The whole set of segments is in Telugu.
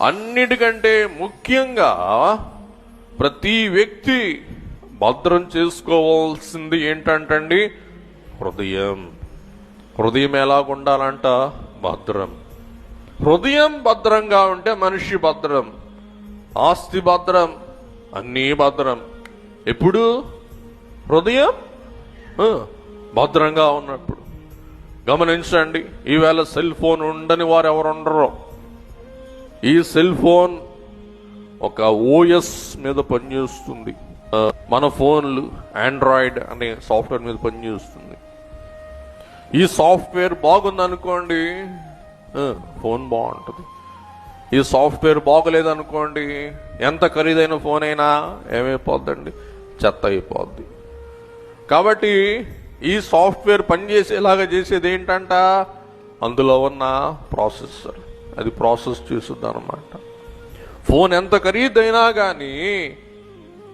అన్నిటికంటే ముఖ్యంగా ప్రతి వ్యక్తి భద్రం చేసుకోవాల్సింది ఏంటంటండి? హృదయం. హృదయం ఎలాగుండాలంట భద్రం. హృదయం భద్రంగా ఉంటే మనిషి భద్రం. ఆస్తి భద్రం అన్నీ భద్రం. ఎప్పుడు? హృదయం? భద్రంగా ఉన్నప్పుడు. గమనించండి ఈవేళ సెల్ ఫోన్ ఉండని వారు ఎవరు ఉండరు ఈ సెల్ ఫోన్ ఒక ఓఎస్ మీద పనిచేస్తుంది. మన ఫోన్లు ఆండ్రాయిడ్ అనే సాఫ్ట్వేర్ మీద పనిచేస్తుంది. ఈ సాఫ్ట్వేర్ బాగుంది అనుకోండి ఫోన్ బాగుంటుంది. ఈ సాఫ్ట్వేర్ బాగలేదనుకోండి ఎంత ఖరీదైన ఫోన్ అయినా ఏమైపోద్దండి? చెత్త అయిపోద్ది. కాబట్టి ఈ సాఫ్ట్వేర్ పనిచేసేలాగా చేసేది ఏంటంట అందులో ఉన్న ప్రాసెసర్. అది ప్రాసెస్ చేస్తుంది అనమాట ఫోన్ ఎంత ఖరీదైనా కానీ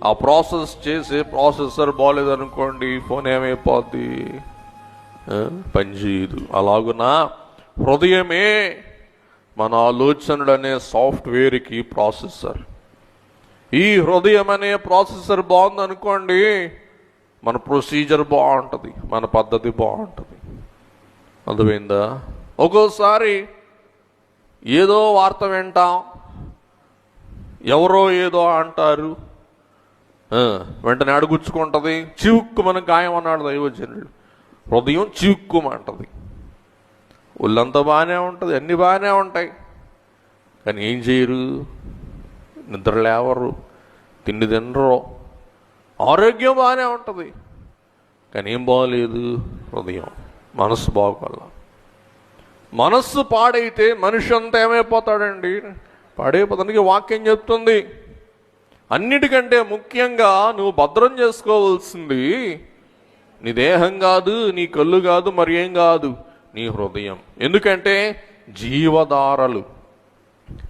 ఆ ప్రాసెస్ చేసే ప్రాసెసర్ బాగాలేదనుకోండి ఫోన్ ఏమైపోద్ది? పనిచేయదు. అలాగునా? హృదయమే మన ఆలోచనలు అనే సాఫ్ట్వేర్కి ప్రాసెసర్. ఈ హృదయం అనే ప్రాసెసర్ బాగుందనుకోండి మన ప్రొసీజర్ బాగుంటుంది మన పద్ధతి బాగుంటుంది. అర్థమైందా? ఒక్కోసారి ఏదో వార్త వింటాం. ఎవరో ఏదో అంటారు. వెంటనే అడుగుచ్చుకుంటుంది. చివుక్కుమని గాయం అన్నాడు దైవజనుడు. హృదయం చివుక్కుమంటది ఒళ్ళంతా బాగానే ఉంటుంది అన్నీ బాగానే ఉంటాయి. కానీ ఏం చేయరు? నిద్ర లేవరు తిండి తినరు. ఆరోగ్యం బాగానే ఉంటుంది. కానీ ఏం బాగలేదు హృదయం. మనసు బాగోలేదు మనస్సు పాడైతే మనిషి అంతా ఏమైపోతాడండి? పాడైపోతానికి వాక్యం చెప్తుంది. అన్నిటికంటే ముఖ్యంగా నువ్వు భద్రం చేసుకోవాల్సింది నీ దేహం కాదు నీ కళ్ళు కాదు మరి ఏం కాదు నీ హృదయం. ఎందుకంటే జీవధారలు.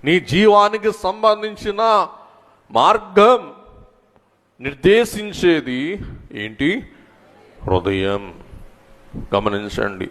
నీ జీవానికి సంబంధించిన మార్గం నిర్దేశించేది ఏంటి? హృదయం. గమనించండి.